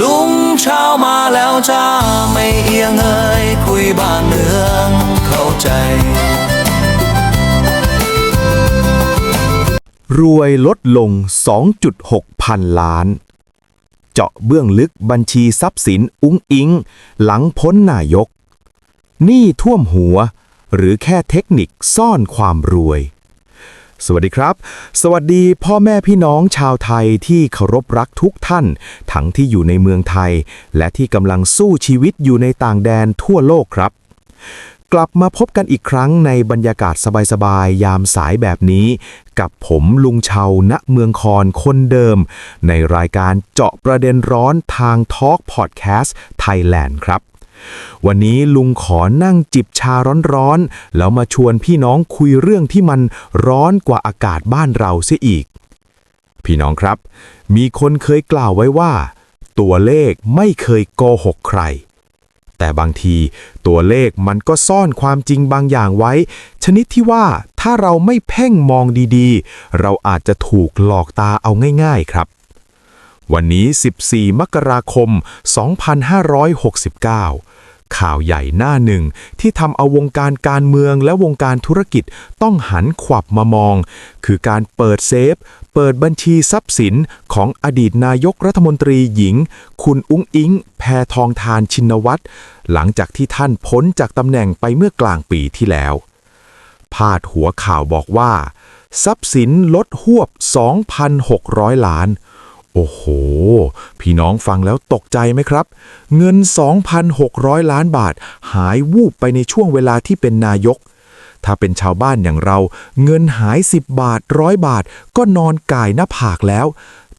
ลุงเช้ามาแล้วจ้าไม่เอียงเอ่ยคุยบ้านเมืองเข้าใจ รวยลดลง 2.6 พันล้าน เจาะเบื้องลึกบัญชีทรัพย์สินอุ้งอิง หลังพ้นนายกหนี้ท่วมหัว หรือแค่เทคนิคซ่อนความรวย สวัสดีครับ สวัสดีพ่อแม่พี่น้องชาวไทยที่เคารพรักทุกท่าน ทั้งที่อยู่ในเมืองไทย และที่กำลังสู้ชีวิตอยู่ในต่างแดนทั่วโลกครับ กลับมาพบกันอีกครั้งในบรรยากาศสบายๆ ยามสายแบบนี้ กับผมลุงเชาณเมืองคอนคนเดิม ในรายการเจาะประเด็นร้อนทาง Talk Podcast Thailand ครับ วันนี้ลุงขอนั่งจิบชาร้อนๆ แล้วมาชวนพี่น้องคุยเรื่องที่มันร้อนกว่าอากาศบ้านเราเสียอีก พี่น้องครับ มีคนเคยกล่าวไว้ว่า ตัวเลขไม่เคยโกหกใคร แต่บางทีตัวเลขมันก็ซ่อนความจริงบางอย่างไว้ ชนิดที่ว่าถ้าเราไม่เพ่งมองดีๆ เราอาจจะถูกหลอกตาเอาง่าย ๆ ครับ วันนี้ 14 มกราคม 2569 ข่าวใหญ่หน้าหนึ่งที่ทำเอาวงการการเมืองและวงการธุรกิจต้องหันขวับมามอง คือการเปิดเซฟ เปิดบัญชีทรัพย์สินของอดีตนายกรัฐมนตรีหญิง คุณอุ้งอิง แพทองทานชินวัตร หลังจากที่ท่านพ้นจากตำแหน่งไปเมื่อกลางปีที่แล้วพาดหัวข่าวบอกว่า ทรัพย์สินลดหวบ 2,600 ล้าน โอ้โห พี่น้องฟังแล้วตกใจไหมครับ เงิน 2,600 ล้านบาท หายวูบไปในช่วงเวลาที่เป็นนายก ถ้าเป็นชาวบ้านอย่างเรา เงินหาย 10 บาทร้อยบาท ก็นอนก่ายหน้าผากแล้ว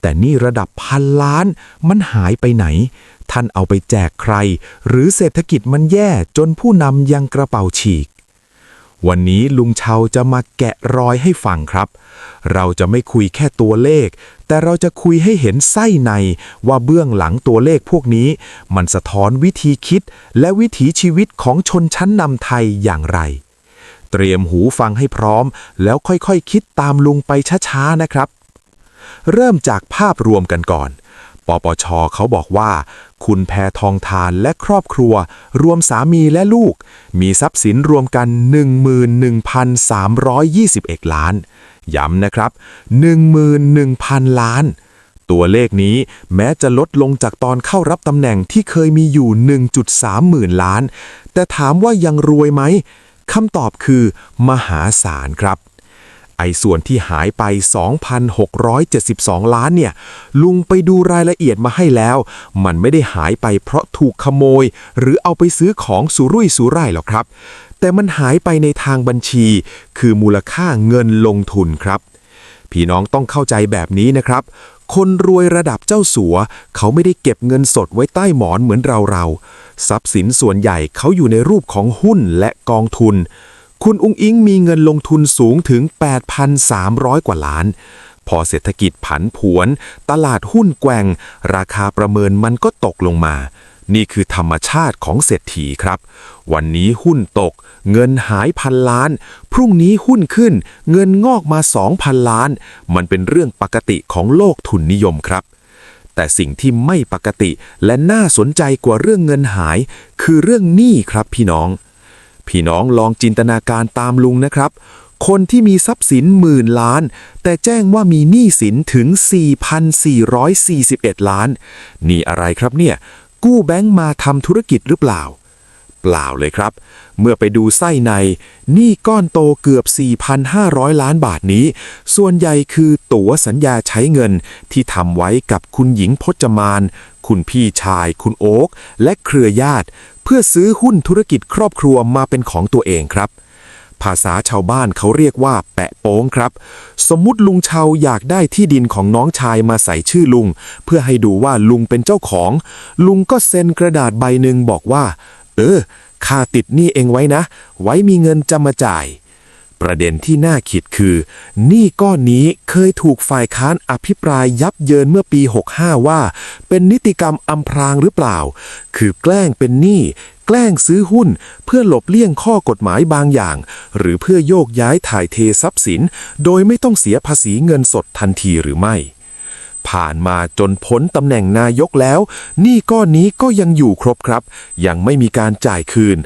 แต่นี่ระดับพันล้าน มันหายไปไหน ท่านเอาไปแจกใคร หรือเศรษฐกิจมันแย่จนผู้นำยังกระเป๋าฉีก วันนี้ลุงเชาจะมาแกะรอยให้ฟังครับ เราจะไม่คุยแค่ตัวเลข แต่เราจะคุยให้เห็นไส้ในว่าเบื้องหลังตัวเลขพวกนี้ มันสะท้อนวิธีคิดและวิถีชีวิตของชนชั้นนำไทยอย่างไร เตรียมหูฟังให้พร้อม แล้วค่อยๆคคิดตามลุงไปช้าๆนะครับ เริ่มจากภาพรวมกันก่อน ปปชเขาบอกว่า คุณแพทองทานและครอบครัว รวมสามีและลูก มีทรัพย์สินรวมกัน 11,321 ล้าน ย้ำนะครับ 11,000 ล้าน ตัวเลขนี้แม้จะลดลงจากตอนเข้ารับตำแหน่งที่เคยมีอยู่ 1.3 หมื่นล้าน แต่ถามว่ายังรวยไหมคำตอบคือ มหาศาลครับ ไอ้ส่วนที่หายไป 2,672 ล้านเนี่ย ลุงไปดูรายละเอียดมาให้แล้ว มันไม่ได้หายไปเพราะถูกขโมย หรือเอาไปซื้อของสุรุ่ยสุร่ายหรอกครับ แต่มันหายไปในทางบัญชี คือมูลค่าเงินลงทุนครับ พี่น้องต้องเข้าใจแบบนี้นะครับ คนรวยระดับเจ้าสัว เขาไม่ได้เก็บเงินสดไว้ใต้หมอนเหมือนเราเราทรัพย์สินส่วนใหญ่เขาอยู่ในรูปของหุ้นและกองทุน คุณอุ้งอิงมีเงินลงทุนสูงถึง 8,300 กว่าล้าน พอเศรษฐกิจผันผวน ตลาดหุ้นแกว่ง ราคาประเมินมันก็ตกลงมา นี่คือธรรมชาติของเศรษฐีครับ วันนี้หุ้นตก เงินหายพันล้าน พรุ่งนี้หุ้นขึ้น เงินงอกมา 2,000 ล้าน มันเป็นเรื่องปกติของโลกทุนนิยมครับแต่สิ่งที่ไม่ปกติและน่าสนใจกว่าเรื่องเงินหาย คือเรื่องหนี้ครับพี่น้อง พี่น้องลองจินตนาการตามลุงนะครับ คนที่มีทรัพย์สินหมื่นล้าน แต่แจ้งว่ามีหนี้สินถึง 4,441 ล้าน นี่อะไรครับเนี่ย กู้แบงก์มาทำธุรกิจหรือเปล่า เปล่าเลยครับ เมื่อไปดูไส้ในหนี้ก้อนโตเกือบ 4,500 ล้านบาทนี้ ส่วนใหญ่คือตั๋วสัญญาใช้เงินที่ทำไว้กับคุณหญิงพจมาน คุณพี่ชาย คุณโอ๊กและเครือญาติ เพื่อซื้อหุ้นธุรกิจครอบครัวมาเป็นของตัวเองครับ ภาษาชาวบ้านเขาเรียกว่า แปะโป้งครับ สมมุติลุงเชาอยากได้ที่ดินของน้องชายมาใส่ชื่อลุง เพื่อให้ดูว่าลุงเป็นเจ้าของ ลุงก็เซ็นกระดาษใบหนึ่งบอกว่า เออค่าติดหนี้เองไว้นะ ไว้มีเงินจะมาจ่าย ประเด็นที่น่าคิดคือหนี้ก้อนนี้เคยถูกฝ่ายค้านอภิปรายยับเยินเมื่อปี 65 ว่า เป็นนิติกรรมอำพรางหรือเปล่า คือแกล้งเป็นหนี้แกล้งซื้อหุ้นเพื่อหลบเลี่ยงข้อกฎหมายบางอย่าง หรือเพื่อโยกย้ายถ่ายเททรัพย์สิน โดยไม่ต้องเสียภาษีเงินสดทันทีหรือไม่ ผ่านมาจนพ้นตำแหน่งนายกแล้วหนี้ก้อนนี้ก็ยังอยู่ครบครับ ยังไม่มีการจ่ายคืน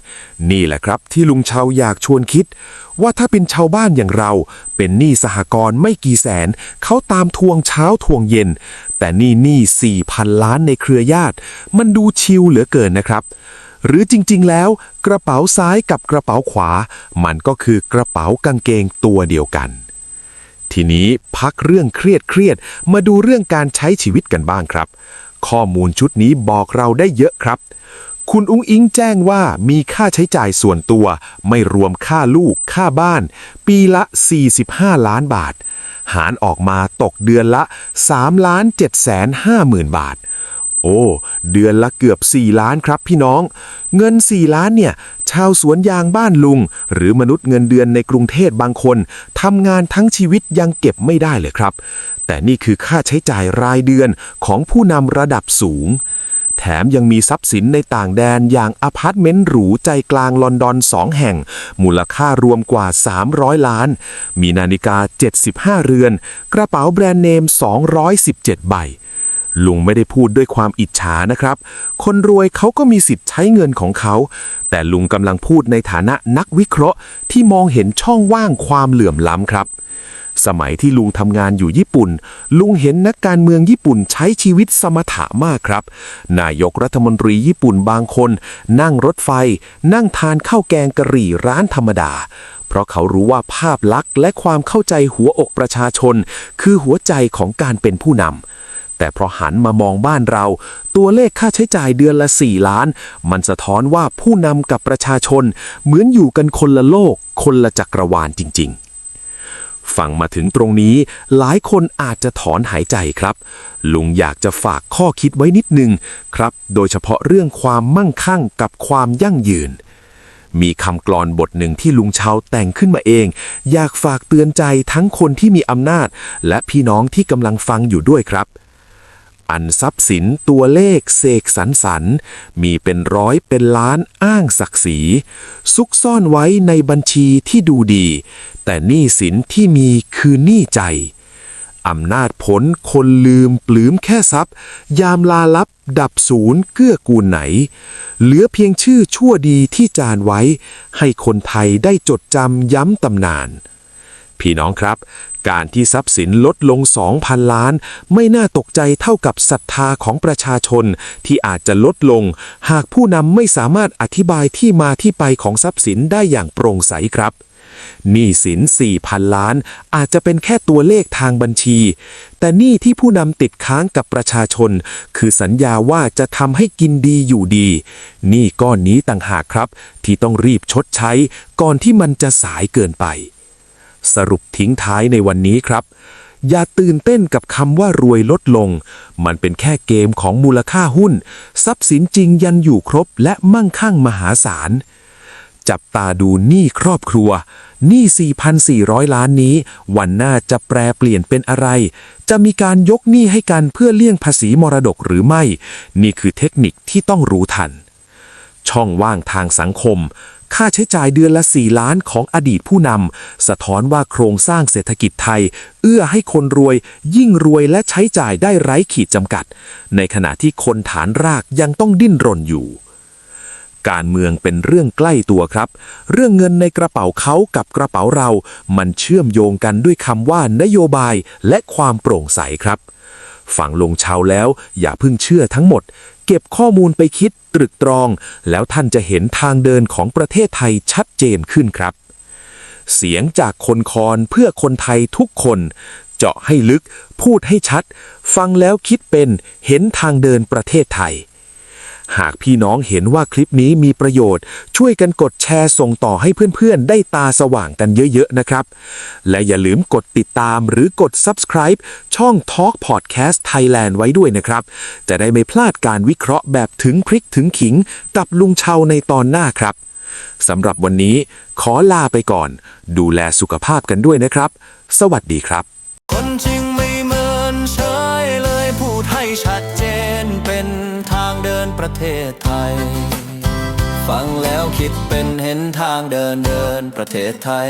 นี่แหละครับที่ลุงเชาอยากชวนคิด ว่าถ้าเป็นชาวบ้านอย่างเรา เป็นหนี้สหกรณ์ไม่กี่แสน เขาตามทวงเช้าทวงเย็น แต่นี่หนี้สี่พันล้านในเครือญาติ มันดูชิลเหลือเกินนะครับหรือจริงๆ แล้วกระเป๋าซ้ายกับกระเป๋าขวา มันก็คือกระเป๋ากางเกงตัวเดียวกัน ทีนี้พักเรื่องเครียดเครียดๆมาดูเรื่องการใช้ชีวิตกันบ้างครับ ข้อมูลชุดนี้บอกเราได้เยอะครับ คุณอุ้งอิงแจ้งว่ามีค่าใช้จ่ายส่วนตัว ไม่รวมค่าลูก ค่าบ้าน ปีละ 45 ล้านบาท หารออกมาตกเดือนละ3ล้าน7แสน50,000 บาท โอ้ เดือนละเกือบ 4 ล้านครับพี่น้อง เงิน 4 ล้านเนี่ย ชาวสวนยางบ้านลุง หรือมนุษย์เงินเดือนในกรุงเทพบางคนทำงานทั้งชีวิตยังเก็บไม่ได้เลยครับ แต่นี่คือค่าใช้จ่ายรายเดือนของผู้นำระดับสูง แถมยังมีทรัพย์สินในต่างแดนอย่างอพาร์ตเมนต์หรูใจกลางลอนดอนสองแห่ง มูลค่ารวมกว่า 300 ล้าน มีนาฬิกา 75 เรือน กระเป๋าแบรนด์เนม 217 ใบ ลุงไม่ได้พูดด้วยความอิจฉานะครับ คนรวยเขาก็มีสิทธิ์ใช้เงินของเขา แต่ลุงกำลังพูดในฐานะนักวิเคราะห์ ที่มองเห็นช่องว่างความเหลื่อมล้ำครับ สมัยที่ลุงทำงานอยู่ญี่ปุ่น ลุงเห็นนักการเมืองญี่ปุ่นใช้ชีวิตสมถะมากครับ นายกรัฐมนตรีญี่ปุ่นบางคน นั่งรถไฟ นั่งทานข้าวแกงกะหรี่ร้านธรรมดาเพราะเขารู้ว่าภาพลักษณ์และความเข้าใจหัวอกประชาชน คือหัวใจของการเป็นผู้นำ แต่พอหันมามองบ้านเรา ตัวเลขค่าใช้จ่ายเดือนละ 4 ล้าน มันสะท้อนว่าผู้นำกับประชาชน เหมือนอยู่กันคนละโลก คนละจักรวาลจริง ๆฟังมาถึงตรงนี้หลายคนอาจจะถอนหายใจครับ ลุงอยากจะฝากข้อคิดไว้นิดนึงครับ โดยเฉพาะเรื่องความมั่งคั่งกับความยั่งยืน มีคำกลอนบทหนึ่งที่ลุงเชาแต่งขึ้นมาเอง อยากฝากเตือนใจทั้งคนที่มีอำนาจ และพี่น้องที่กำลังฟังอยู่ด้วยครับ อันทรัพย์สินตัวเลขเสกสรรสรรมีเป็นร้อยเป็นล้านอ้างศักดิ์ศรีซุกซ่อนไว้ในบัญชีที่ดูดี แต่หนี้สินที่มีคือหนี้ใจอำนาจผลคนลืมปลืมแค่ทรัพย์ ยามลาลับดับศูนย์เกื้อกูลไหน เหลือเพียงชื่อชั่วดีที่จานไว้ ให้คนไทยได้จดจำย้ำตำนาน พี่น้องครับการที่ทรัพย์สินลดลง 2,000 ล้าน ไม่น่าตกใจเท่ากับศรัทธาของประชาชน ที่อาจจะลดลง หากผู้นำไม่สามารถอธิบายที่มาที่ไปของทรัพย์สินได้อย่างโปร่งใสครับหนี้สิน 4,000 ล้าน อาจจะเป็นแค่ตัวเลขทางบัญชี แต่หนี้ที่ผู้นำติดค้างกับประชาชน คือสัญญาว่าจะทำให้กินดีอยู่ดี หนี้ก้อนนี้ต่างหากครับ ที่ต้องรีบชดใช้ ก่อนที่มันจะสายเกินไป สรุปทิ้งท้ายในวันนี้ครับ อย่าตื่นเต้นกับคำว่ารวยลดลง มันเป็นแค่เกมของมูลค่าหุ้น ทรัพย์สินจริงยันอยู่ครบและมั่งคั่งมหาศาล จับตาดูหนี้ครอบครัวหนี้ 4,400 ล้านนี้ วันหน้าจะแปรเปลี่ยนเป็นอะไร จะมีการยกหนี้ให้กันเพื่อเลี่ยงภาษีมรดกหรือไม่ นี่คือเทคนิคที่ต้องรู้ทัน ช่องว่างทางสังคม ค่าใช้จ่ายเดือนละ 4 ล้านของอดีตผู้นำสะท้อนว่าโครงสร้างเศรษฐกิจไทย เอื้อให้คนรวย ยิ่งรวยและใช้จ่ายได้ไร้ขีดจำกัด ในขณะที่คนฐานรากยังต้องดิ้นรนอยู่การเมืองเป็นเรื่องใกล้ตัวครับ เรื่องเงินในกระเป๋าเขากับกระเป๋าเรา มันเชื่อมโยงกันด้วยคำว่านโยบายและความโปร่งใสครับ ฟังลงเชาแล้วอย่าเพิ่งเชื่อทั้งหมด เก็บข้อมูลไปคิดตรึกตรอง แล้วท่านจะเห็นทางเดินของประเทศไทยชัดเจนขึ้นครับ เสียงจากคนคอนเพื่อคนไทยทุกคน เจาะให้ลึก พูดให้ชัด ฟังแล้วคิดเป็นเห็นทางเดินประเทศไทย หากพี่น้องเห็นว่าคลิปนี้มีประโยชน์ ช่วยกันกดแชร์ส่งต่อให้เพื่อนๆ ได้ตาสว่างกันเยอะๆ นะครับ และอย่าลืมกดติดตามหรือกด subscribe ช่อง Talk Podcast Thailand ไว้ด้วยนะครับ จะได้ไม่พลาดการวิเคราะห์แบบถึงพริกถึงขิง กับลุงเชาในตอนหน้าครับสำหรับวันนี้ขอลาไปก่อน ดูแลสุขภาพกันด้วยนะครับ สวัสดีครับ ประเทศไทย ฟังแล้วคิดเป็นเห็นทางเดินเดินประเทศไทย